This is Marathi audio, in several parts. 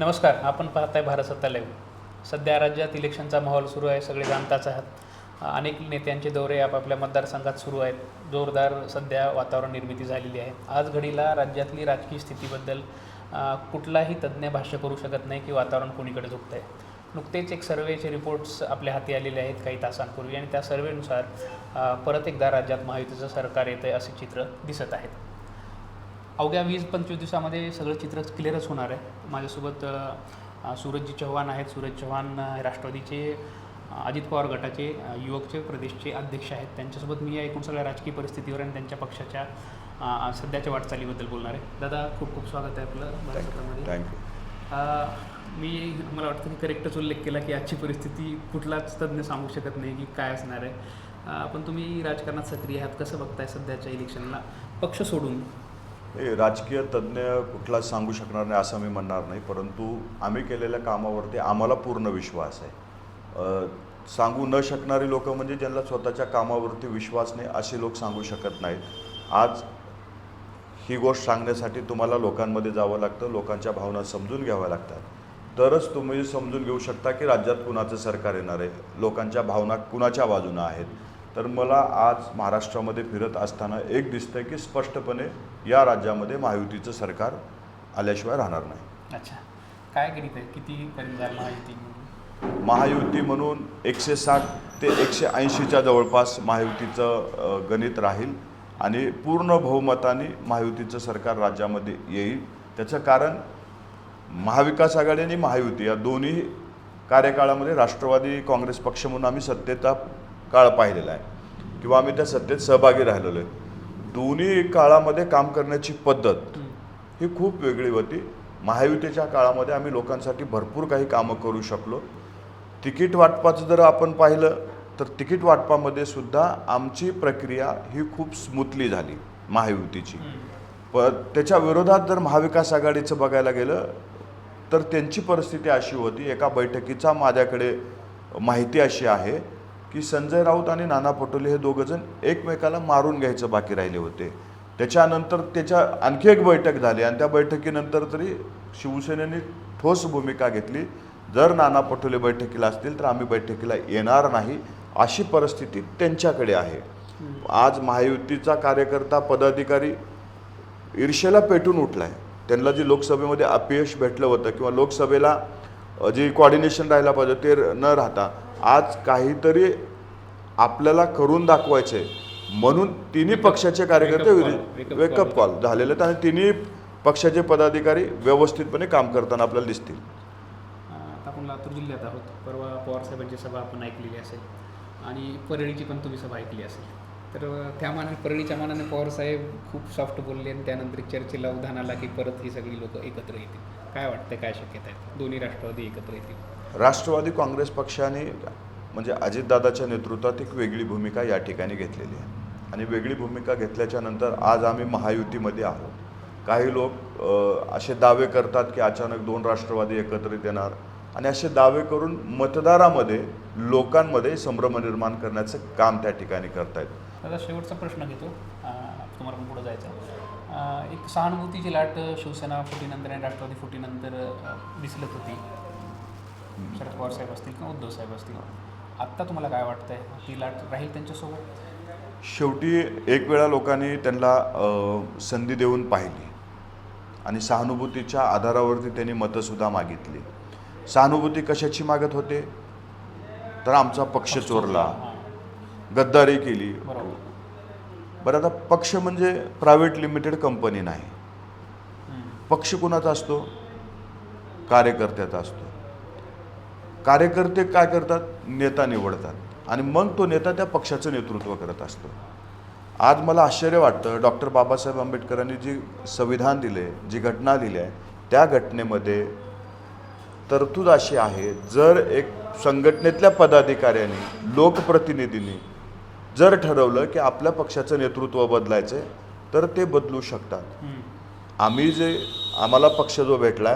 नमस्कार आपण पाहताय भारत सत्ता लाईव्ह सध्या राज्यात इलेक्शनचा माहोल सुरू आहे सगळे जाणताच आहात. अनेक नेत्यांचे दौरे आपापल्या मतदारसंघात सुरू आहेत. जोरदार सध्या वातावरण निर्मिती झालेली आहे. आज घडीला राज्यातली राजकीय स्थितीबद्दल कुठलाही तज्ज्ञ भाष्य करू शकत नाही की वातावरण कोणीकडे झुकतं आहे नुकतेच एक सर्वेचे रिपोर्ट्स आपल्या हाती आलेले आहेत काही तासांपूर्वी आणि त्या सर्वेनुसार परत एकदा राज्यात महायुतीचं सरकार येतं आहे असे चित्र दिसत आहेत. अवघ्या वीस पंचवीस दिवसामध्ये सगळं चित्र क्लिअरच होणार आहे. माझ्यासोबत सूरजजी चव्हाण आहेत. सूरज चव्हाण राष्ट्रवादीचे अजित पवार गटाचे युवकचे प्रदेशचे अध्यक्ष आहेत. त्यांच्यासोबत मी एकूण सगळ्या राजकीय परिस्थितीवर आणि त्यांच्या पक्षाच्या सध्याच्या वाटचालीबद्दल बोलणार आहे. दादा खूप खूप स्वागत आहे आपलं अ, मी मला वाटतं की करेक्टच उल्लेख केला की आजची परिस्थिती कुठलाच तज्ज्ञ सांगू शकत नाही की काय असणार आहे. पण तुम्ही राजकारणात सक्रिय आहात. कसं बघताय सध्याच्या इलेक्शनला पक्ष सोडून. हे राजकीय तज्ज्ञ कुठलाच सांगू शकणार नाही असं मी म्हणणार नाही परंतु आम्ही केलेल्या कामावरती आम्हाला पूर्ण विश्वास आहे. सांगू न शकणारी लोक म्हणजे ज्यांना स्वतःच्या कामावरती विश्वास नाही असे लोक सांगू शकत नाहीत. आज ही गोष्ट सांगण्यासाठी तुम्हाला लोकांमध्ये जावं लागतं लोकांच्या भावना समजून घ्याव्या लागतात. तरच तुम्ही समजून घेऊ शकता की राज्यात कुणाचं सरकार येणार आहे लोकांच्या भावना कुणाच्या बाजूनं आहेत. तर मला आज महाराष्ट्रामध्ये फिरत असताना एक दिसतं की स्पष्टपणे या राज्यामध्ये महायुतीचं सरकार आल्याशिवाय राहणार नाही. अच्छा. काय गणित आहे? किती महायुती महायुती म्हणून एकशे साठ ते एकशे ऐंशीच्या जवळपास महायुतीचं गणित राहील आणि पूर्ण बहुमताने महायुतीचं सरकार राज्यामध्ये येईल. त्याचं कारण महाविकास आघाडी आणि महायुती या दोन्ही कार्यकाळामध्ये राष्ट्रवादी काँग्रेस पक्ष म्हणून आम्ही सत्तेचा काळ पाहिलेला आहे. किंवा आम्ही त्या सत्तेत सहभागी राहिलेलो आहे. दोन्ही काळामध्ये काम करण्याची पद्धत ही खूप वेगळी होती. महायुतीच्या काळामध्ये आम्ही लोकांसाठी भरपूर काही कामं करू शकलो. तिकीट वाटपाचं जर आपण पाहिलं तर तिकीट वाटपामध्ये सुद्धा आमची प्रक्रिया ही खूप स्मूथली झाली महायुतीची. प त्याच्या विरोधात जर महाविकास आघाडीचं बघायला गेलं तर त्यांची परिस्थिती अशी होती. एका बैठकीचा माझ्याकडे माहिती अशी आहे की संजय राऊत आणि नाना पटोले हे दोघंजण एकमेकाला मारून घ्यायचं बाकी राहिले होते. त्याच्यानंतर त्याच्या आणखी एक बैठक झाली आणि त्या बैठकीनंतर तरी शिवसेनेने ठोस भूमिका घेतली. जर नाना पटोले बैठकीला असतील तर आम्ही बैठकीला येणार नाही अशी परिस्थिती त्यांच्याकडे आहे. आज महायुतीचा कार्यकर्ता पदाधिकारी ईर्षेला पेटून उठला आहे त्यांना जी लोकसभेमध्ये अपयश भेटलं होतं किंवा लोकसभेला जी कॉर्डिनेशन राहायला पाहिजे ते न राहता आज काहीतरी आपल्याला करून दाखवायचे म्हणून तिन्ही पक्षाचे कार्यकर्ते वेकअप कॉल झालेले आहेत आणि तिन्ही पक्षाचे पदाधिकारी व्यवस्थितपणे काम करताना आपल्याला दिसतील. आता आपण लातूर जिल्ह्यात आहोत. परवा पवारसाहेबांची सभा आपण ऐकलेली असेल. आणि परळीची पण तुम्ही सभा ऐकली असेल. तर त्या मानाने परळीच्या मानाने पवारसाहेब खूप सॉफ्ट बोलले आणि त्यानंतर चर्चेला उधाण आला की परत ही सगळी लोक एकत्र येतील. काय वाटतं काय शक्यता आहे? दोन्ही राष्ट्रवादी एकत्र येतील. राष्ट्रवादी काँग्रेस पक्षाने म्हणजे अजितदादाच्या नेतृत्वात एक वेगळी भूमिका या ठिकाणी घेतलेली आहे. आणि वेगळी भूमिका घेतल्याच्या नंतर आज आम्ही महायुतीमध्ये आहोत. काही लोक असे दावे करतात की अचानक दोन राष्ट्रवादी एकत्रित येणार आणि असे दावे करून मतदारामध्ये लोकांमध्ये संभ्रम निर्माण करण्याचं काम त्या ठिकाणी करतायत. दादा शेवटचा प्रश्न घेतो. तुम्हाला पण पुढे जायचं एक सहानुभूतीची लाट शिवसेना फुटीनंतर आणि राष्ट्रवादी फुटीनंतर दिसलत होती. शरद पवार साहेब असतील किंवा उद्धव साहेब असतील. आत्ता तुम्हाला काय वाटतंय? ती लाट राहील त्यांच्यासोबत? शेवटी एक वेळा लोकांनी त्यांना संधी देऊन पाहिली. आणि सहानुभूतीच्या आधारावरती त्यांनी मतंसुद्धा मागितली. सहानुभूती कशाची मागत होते? तर आमचा पक्ष चोरला. गद्दारी केली. बरोबर. बरं आता पक्ष म्हणजे प्रायव्हेट लिमिटेड कंपनी नाही. पक्ष कुणाचा असतो? कार्यकर्त्याचा असतो. कार्यकर्ते काय करतात? नेता निवडतात. आणि मग तो नेता त्या पक्षाचं नेतृत्व करत असतो. आज मला आश्चर्य वाटतं डॉक्टर बाबासाहेब आंबेडकरांनी जी संविधान दिले जी घटना लिहिली आहे त्या घटनेमध्ये तरतूद अशी आहे जर एक संघटनेतल्या पदाधिकाऱ्यांनी लोकप्रतिनिधींनी जर ठरवलं की आपल्या पक्षाचं नेतृत्व बदलायचं आहे तर ते बदलू शकतात. आम्ही जे आम्हाला पक्ष जो भेटला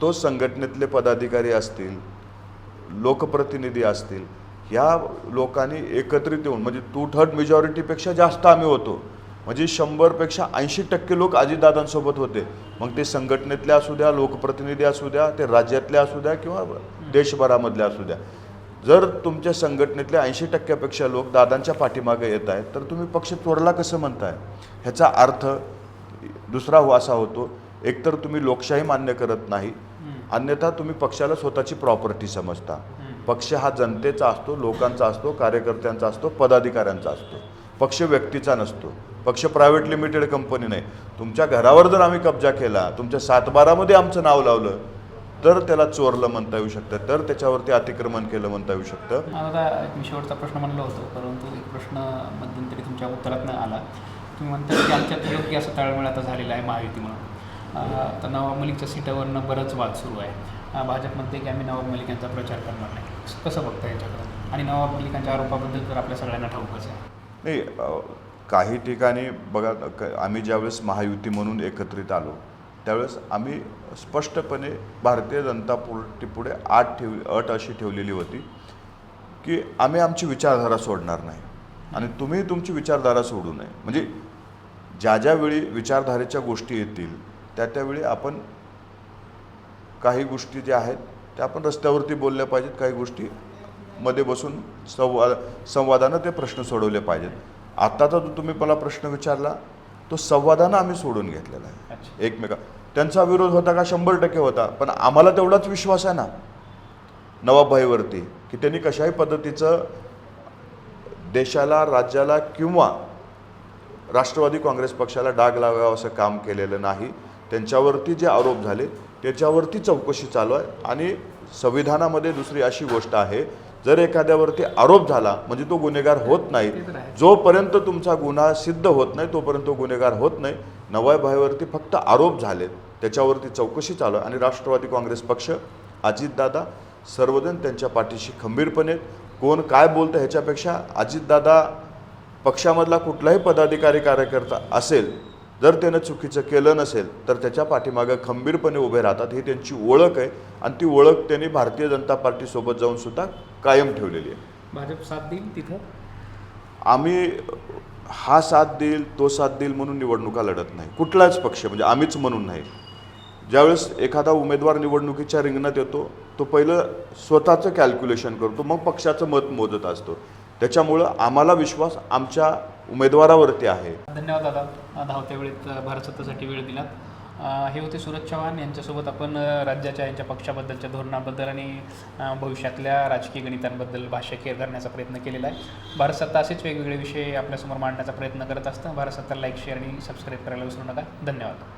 तो संघटनेतले पदाधिकारी असतील लोकप्रतिनिधी असतील ह्या लोकांनी एकत्रित येऊन म्हणजे टू थर्ड मेजॉरिटीपेक्षा जास्त आम्ही होतो. म्हणजे शंभरपेक्षा ऐंशी टक्के लोक अजितदादांसोबत होते. मग ते संघटनेतले असू द्या लोकप्रतिनिधी असू द्या ते राज्यातले असू द्या किंवा देशभरामधले असू द्या. जर तुमच्या संघटनेतले ऐंशी टक्क्यापेक्षा लोक दादांच्या पाठीमागे येत आहेत तर तुम्ही पक्ष चोरला कसं म्हणताय? ह्याचा अर्थ दुसरा हो असा होतो एकतर तुम्ही लोकशाही मान्य करत नाही अन्यथा तुम्ही पक्षाला स्वतःची प्रॉपर्टी समजता. पक्ष हा जनतेचा असतो लोकांचा असतो कार्यकर्त्यांचा असतो पदाधिकाऱ्यांचा असतो. पक्ष व्यक्तीचा नसतो. पक्ष प्रायव्हेट लिमिटेड कंपनी नाही. तुमच्या घरावर जर आम्ही कब्जा केला तुमच्या सातबारामध्ये आमचं नाव लावलं तर त्याला चोरलं म्हणता येऊ शकतं तर त्याच्यावरती अतिक्रमण केलं म्हणता येऊ शकतं. आता एक मी शेवटचा प्रश्न म्हणलो होतो परंतु एक प्रश्न मध्यंतरी तुमच्या उत्तरात आला. तुम्ही म्हणता की आमच्यात योग्य असं ताळमेळ आता झालेला आहे महायुतीमुळं अं, तर नवाब मलिकच्या सीटावरनं बरंच वाद सुरू आहे. अं, भाजप म्हणते की आम्ही नवाब मलिक यांचा प्रचार करणार नाही. कसं बघता याच्याकडं? आणि नवाब मलिकांच्या आरोपाबद्दल तर आपल्या सगळ्यांना ठाऊकच आहे. नाही काही ठिकाणी बघा आम्ही ज्यावेळेस महायुती म्हणून एकत्रित आलो त्यावेळेस आम्ही स्पष्टपणे भारतीय जनता पार्टी पुढे आठ ठेव अट अशी ठेवलेली होती की आम्ही आमची विचारधारा सोडणार नाही. आणि तुम्ही तुमची विचारधारा सोडू नये. म्हणजे ज्या ज्यावेळी विचारधारेच्या गोष्टी येतील त्या त्यावेळी आपण काही गोष्टी ज्या आहेत त्या आपण रस्त्यावरती बोलल्या पाहिजेत काही गोष्टी मध्ये बसून संवाद संवादानं ते प्रश्न सोडवले पाहिजेत. आत्ताचा जो तुम्ही मला प्रश्न विचारला तो संवादानं आम्ही सोडून घेतलेला आहे. एकमेका त्यांचा विरोध होता का? शंभर टक्के होता. पण आम्हाला तेवढाच विश्वास आहे ना नवाबभाईवरती की त्यांनी कशाही पद्धतीचं देशाला राज्याला किंवा राष्ट्रवादी काँग्रेस पक्षाला डाग लागावं असं काम केलेलं नाही. त्यांच्यावरती जे आरोप झाले त्याच्यावरती चौकशी चालू आहे. आणि संविधानामध्ये दुसरी अशी गोष्ट आहे जर एखाद्यावरती आरोप झाला म्हणजे तो गुन्हेगार होत नाही जोपर्यंत तुमचा गुन्हा सिद्ध होत नाही तोपर्यंत तो गुन्हेगार होत नाही. नवाभाईवरती फक्त आरोप झालेत. त्याच्यावरती चौकशी चालू आणि राष्ट्रवादी काँग्रेस पक्ष अजितदादा सर्वजण त्यांच्या पाठीशी खंबीरपणे. कोण काय बोलतं ह्याच्यापेक्षा अजितदादा पक्षामधला कुठलाही पदाधिकारी कार्यकर्ता असेल जर त्यानं चुकीचं केलं नसेल तर त्याच्या पाठीमागं खंबीरपणे उभे राहतात ही त्यांची ओळख आहे. आणि ती ओळख त्यांनी भारतीय जनता पार्टीसोबत जाऊन सुद्धा कायम ठेवलेली आहे. भाजप साथ देईल तिथं? आम्ही हा साथ देईल तो साथ देईल म्हणून निवडणुका लढत नाही. कुठलाच पक्ष म्हणजे आम्हीच म्हणून नाही. ज्यावेळेस एखादा उमेदवार निवडणुकीच्या रिंगणात येतो तो पहिलं स्वतःचं कॅल्क्युलेशन करतो मग पक्षाचं मत मोजत असतो. त्याच्यामुळं आम्हाला विश्वास आमच्या उमेदवारावरती आहे. धन्यवाद दादा. धावत्या वेळेत अं, भारत वेळ दिलात. हे होते सूरज चव्हाण यांच्यासोबत आपण राज्याच्या यांच्या पक्षाबद्दलच्या धोरणाबद्दल आणि भविष्यातल्या राजकीय गणितांबद्दल भाष्य केअर करण्याचा प्रयत्न केलेला आहे. भारत सत्ता असेच वेगवेगळे विषय आपल्यासमोर मांडण्याचा प्रयत्न करत असतं. भारत सत्ता लाईक शेअर आणि सबस्क्राईब करायला विसरू नका. धन्यवाद.